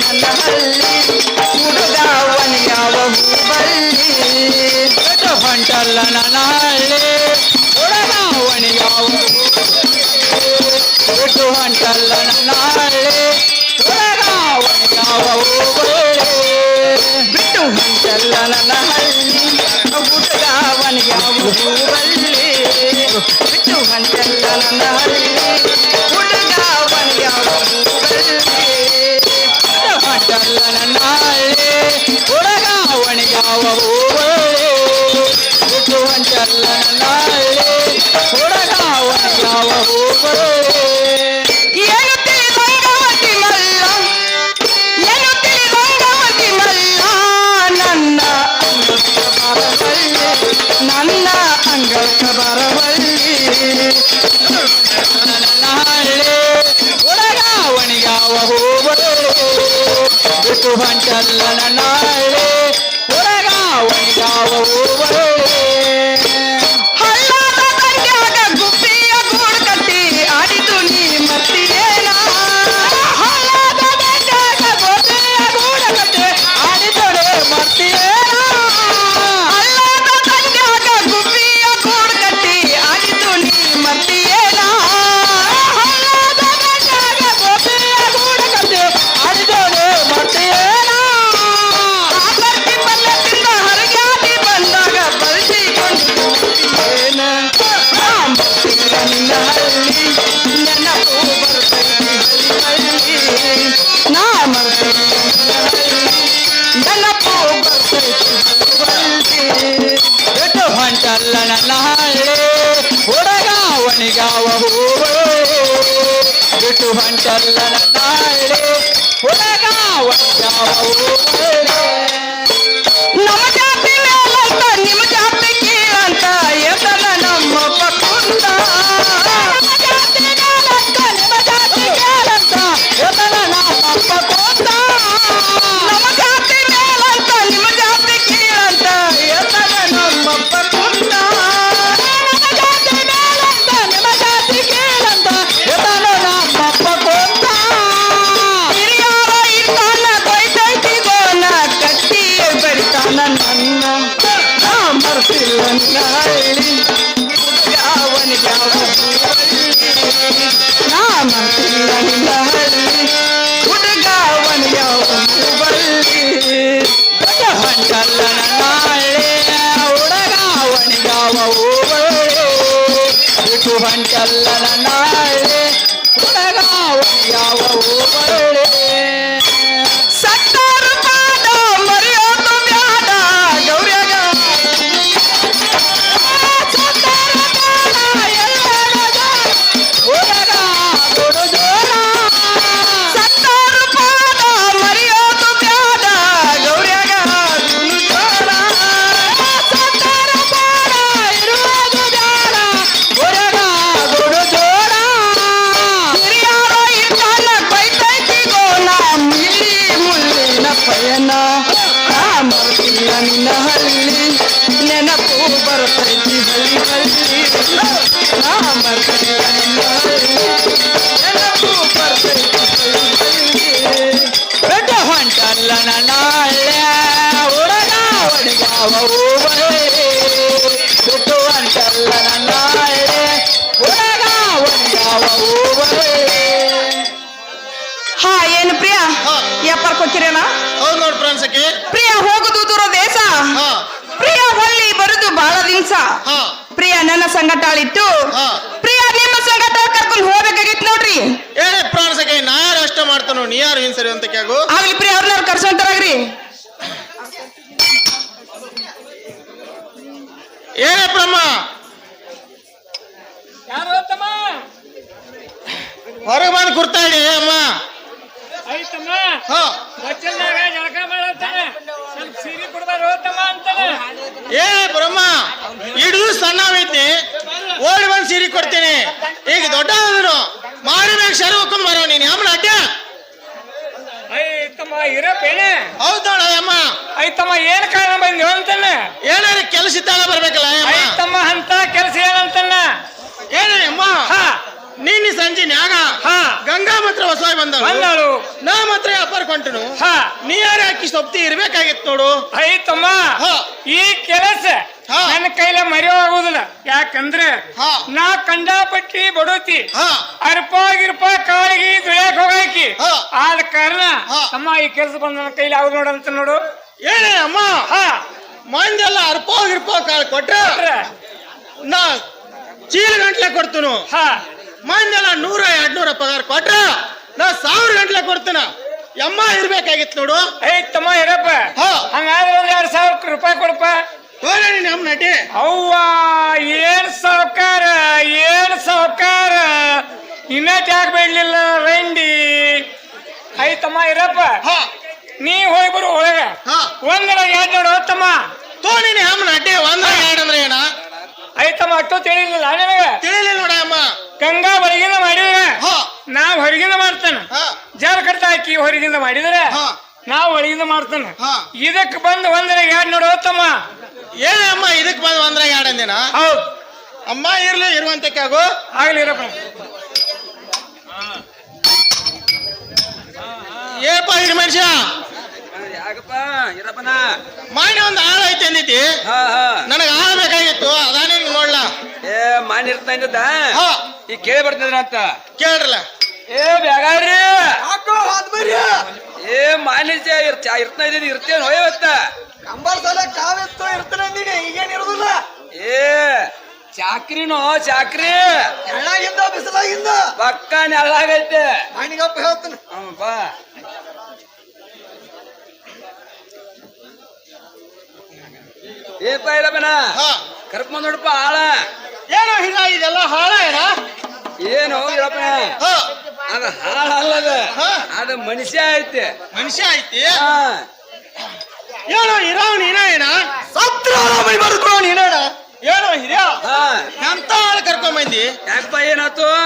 ನನ್ನ ಹಳ್ಳಿ ಹುಡುಗಾವನ ಯಾವ ಹೂಬಲ್ಲಿ ಬಿಟ್ಟು ಹೊಂಟಲ್ಲ ನನ್ನ ಹಳ್ಳಿ ಹುಡುಗಾವಣಿ ಯಾವ ಬಿಟ್ಟು ಹೊಂಟಲ್ಲ ನನ್ನ ಹಳ್ಳಿ ಹುಡುಗಾವಣಿ ಯಾವ ಹೂಬಳ್ಳಿ ಬಿಟ್ಟು ಹೊಂಟಲ್ಲ ನನ್ನ ಹಳ್ಳಿ ಹುಡುಗಾವನ ಯಾವ ಹೂಬಲ್ಲಿ ಬಿಟ್ಟು ಹೊಂಟಲ್ಲ ನನ್ನ ಹಳ್ಳಿ ಅಂಗಳಕ್ಕ ಬರಬಳ್ಳಿ ನನ್ನ ಹಳ್ಳಿ ಹುಡುಗಾವಣಿ ಯಾವ ಹೂಬಳ್ಳಿ ನೆನಪು ಬರ್ತೈತಿ ಹಳ್ಳಿ ಬಿಟ್ಟು ಹೊಂಟಲ್ಲ ನನ್ನ ಹಳ್ಳಿ ಹುಡುಗಾವಣಿಗಾವ ಹೂಬಳ್ಳಿ ಬಿಟ್ಟು ಹೊಂಟಲ್ಲ ನನ್ನ ಹಳ್ಳಿ ಹುಡುಗಾವಣಿಗಾವ ಹೂಬಳ್ಳಿ ಮರ್ತಿಲ್ಲ ನಾಳೆ ಯಾವ ಬಳ್ಳಿ ಹಾ ಏನು ಪ್ರಿಯಾ. ವ್ಯಾಪಾರ ಹೌದು ನೋಡ್ ಫ್ರಾನ್ಸಕ್ಕೆ ಪ್ರಿಯ ಹೋಗುದು ದೂರ ದೇಶ ಹಾ ಪ್ರಿಯ ಹೊಳ್ಳಿ ಬರುದು ಬಹಳ ದಿವಸ ಹಾ. ಪ್ರಿಯ ನನ್ನ ಸಂಗಟಾಳಿತ್ತು ಹಾ. ಪ್ರಿಯ ನಿಮ್ಮ ಸಂಗಟ ಕರ್ಕೊಂಡು ಹೋಗ್ಬೇಕಾಗಿತ್ತು ನೋಡ್ರಿ. ಏನೇ ಫ್ರಾನ್ಸಕ್ಕೆ ನಾ ಯಾರು ಅಷ್ಟ ಮಾಡ್ತಾನೋ ನೀ ಯಾರು ಏನ್ ಸರಿ ಅಂತ ಕ್ಯಾಗು ಆಗ್ಲಿ ಪ್ರಿಯ ಅವ್ರನ್ನ ಕರ್ಸೋಂತಾರಾಗ್ರಿ ಏನೇ ಬ್ರಹ್ಮ? ಯಾರು ತಮ್ಮ ಹೊರಗೆ ಬಂದು ಕುರ್ತಾಡಿ ಅಮ್ಮ? ಐತಮ್ಮ ಜಳಕ ಮಾಡತ್ತಾನೆ ಸ್ವಲ್ಪ ಸೀರೆ ಕೊಡ್ಬಾರ ತಮ್ಮ ಅಂತಾನೆ ಏ ಬ್ರಹ್ಮ ಹಿಡಿದು ಸಣ್ಣವೈತಿ ಓಡಿ ಬಂದು ಸೀರೆ ಕೊಡ್ತೀನಿ. ಈಗ ದೊಡ್ಡ ಆದ್ರು ಮಾಡಿಬೇಕು ಸರಿ ಹೋಗ್ಕೊಂಡ್ ಬರೋ ನೀನು ಅಮ್ಮನ ಅಡ್ಡ ಐತಮ್ಮ ಇರಪ್ಪೇನೆ ಹೌದ್ ನೋಡ ಅಮ್ಮ ಐತಮ್ಮ ಏನ್ ಕಾರಣ ಬಂದಿ ಅಂತಾನೆ ಏನಾರ ಕೆಲಸ ಇದ್ದಾಗ ಬರ್ಬೇಕಲ್ಲ ಐತಮ್ಮ ಅಂತ ಕೆಲಸ ಏನಂತಾನ ಏನೇ ಅಮ್ಮ? ನಿನ್ನೆ ಸಂಜೆ ನ್ಯಾಗ ಹಾ. ಗಂಗಾ ಮಾತ್ರ ಹೊಸ ಬಂದಳು ಬಂದಾಳು ನಾ ಮಾತ್ರ ವ್ಯಾಪಾರ ಕೊಂಟನು. ಹಾ. ನೀ ಯಾರು ಹಾಕಿ ಸೊಪ್ತಿ ಇರ್ಬೇಕಾಗಿತ್ತು ನೋಡು. ಐತಮ್ಮ ಹಾ. ಈ ಕೆಲಸ. ನನ್ನ ಕೈಲ ಮರೆಯೋಗುದಿಲ್ಲ ಯಾಕಂದ್ರೆ ಹಾ. ನಾ ಕಂಡಾಪಟ್ಟಿ ಬಡೋತಿ. ಹಾ. ಅರ್ಪ ಗಿರ್ಪ ಕಾಳಿಗೆ ದುಡಿಯಕ್ ಹೋಗಾಕಿ. ಆದ ಕಾರಣ ಅಮ್ಮ ಈ ಕೆಲಸ ಬಂದ ನನ್ನ ಕೈಲಿ ನೋಡು ನೋಡಂತ ನೋಡು. ಏನೇ ಅಮ್ಮ? ಹಾ. ಮಂದೆಲ್ಲ ಅರ್ಪ ಗಿರ್ಪೋ ಕಾಳು ಕೊಟ್ರೆ, ನಾ ಚೀಲ ಗಂಟ್ಲೆ ಕೊಡ್ತನು. ಮಂದೆಲ್ಲ ನೂರ ಎರಡ್ ನೂರ ಪಗಾರ ಕೊಟ್ರ ನಾ ಸಾವಿರ ಗಂಟ್ಲೆ ಕೊಡ್ತೀನ. ಎಮ್ಮ ಇರ್ಬೇಕಾಗಿತ್ತು ನೋಡು. ತಮ್ಮ ಇರಪ್ಪ ಹಾ. ಹಂಗಾದ್ರೆ ಒಂದ್ ಎರಡ್ ಸಾವಿರ ರೂಪಾಯಿ ಕೊಡಪ್ಪ. ಹೋಗ ನೀನ್ ನಮ್ಮ ನಟಿ. ಅವ್ವ ಏನ್ ಸಾವ್ಕಾರ ಏನ್ ಸಾವ್ಕಾರ. ಇನ್ನ ಯಾಕೆ ಬೇಡಲಿಲ್ಲ ರಂಡಿ? ಐತಮ್ಮ ಇರಪ್ಪ. ಹಾ. ನೀ ಹೋಗಿ ಬರು ಒಳಗ. ಹಾ. ಒಂದರ ಎರಡು ನೋಡು ತಮ್ಮ. ತೋ ನೀನ್ ನಮ್ಮ ನಟಿ ಒಂದ್ರ ಎರಡ್ ಅಂದ್ರೆ ಏನ? ಐತಮ್ಮ ಅಷ್ಟು ತಿಳಿಲಿಲ್ಲ ನಿಮಗೆ ತಿಳಿಲಿಲ್ಲ. ಗಂಗಾ ಹೊರಗಿಂದ ಮಾಡಿದ್ರೆ ಹಾ. ನಾವ್ ಹೊರಗಿಂದ ಮಾಡ್ತಾನ. ಹಾ. ಜಾಲ ಕಟ್ಟ ಹಾಕಿ ಹೊರಗಿಂದ ಮಾಡಿದ್ರೆ ಹಾ. ನಾವ್ ಒಳಗಿಂದ ಮಾಡ್ತಾನ. ಹಾ. ಇದಕ್ ಬಂದ್ ಒಂದರ ಎರಡ್ ನೋಡು ತಮ್ಮ. ಏನೇ ಅಮ್ಮ ಇದಕ್ ಬಂದ್ ಒಂದ್ರ ಎರಡ್ ಅಂದಿನ? ಹೌದ್. ಅಮ್ಮ ಇರ್ಲಿ ಇರುವಂತಕ್ಕಾಗು ಆಗ್ಲಿ ಇರಪ್ಪ. ಏಪ ಇರ್ ಮನುಷ್ಯ? ಯಾಕಪ್ಪ ಇರಪ್ಪನ? ಮಾಡಿ ಒಂದ್ ಆಳ ಐತೆ ಅಂದಿತಿ ಹಾ ಹಾ. ನನಗ ಆಳ ಬೇಕಾಗಿತ್ತು ಅದಾನೇ ನೋಡ್ಲಾ. ಏ ಮಾಡಿರ್ತಾ ಇದ್ದ ಹಾ. ಈಗ ಕೇಳಿ ಬರ್ತಿದ್ರ ಅಂತ? ಕೇಳ್ರಲ್ಲ. ಏ ಬ್ಯಾಗಾರ್ರಿ! ಏ ಮಾನಿಜ ಇರ್ತಾ ಇದ್ದೀವಿ ಇರ್ತೇನೆ ಹೋಯವತ್ತ ಏ ಚಾಕ್ರಿನೋ ಚಾಕ್ರಿ! ಪಕ್ಕ ನೆಳ್ಳಾಗೈತೆ ಹ್ಮ್, ಬಾ. ಏಪ ಇರಪ್ಪನ ಹಾ. ಕರ್ಕೊಂಡ್ ನೋಡಪ್ಪ ಆಳ. ಏನೋ ಹಿಂಗ ಇದೆಲ್ಲ ಹಾಳ ಏನ ಏನು ಇರಪ್ಪ ಹಾ. ಅದ ಹಾಳ ಅಲ್ಲದ ಹಾ. ಅದ ಮನುಷ್ಯ ಐತೆ. ಮನುಷ್ಯ ಐತಿ? ಹಾ. ಏನೋ ಇರಾವ್ ನೀನ ಏನ ಏನೋ ಹಿರಿಯ ಹಾ. ಎಂತ ಆಳ ಕರ್ಕೊಂಡ್ ಬಂದಿ? ಯಾಕಪ್ಪ ಏನಾತು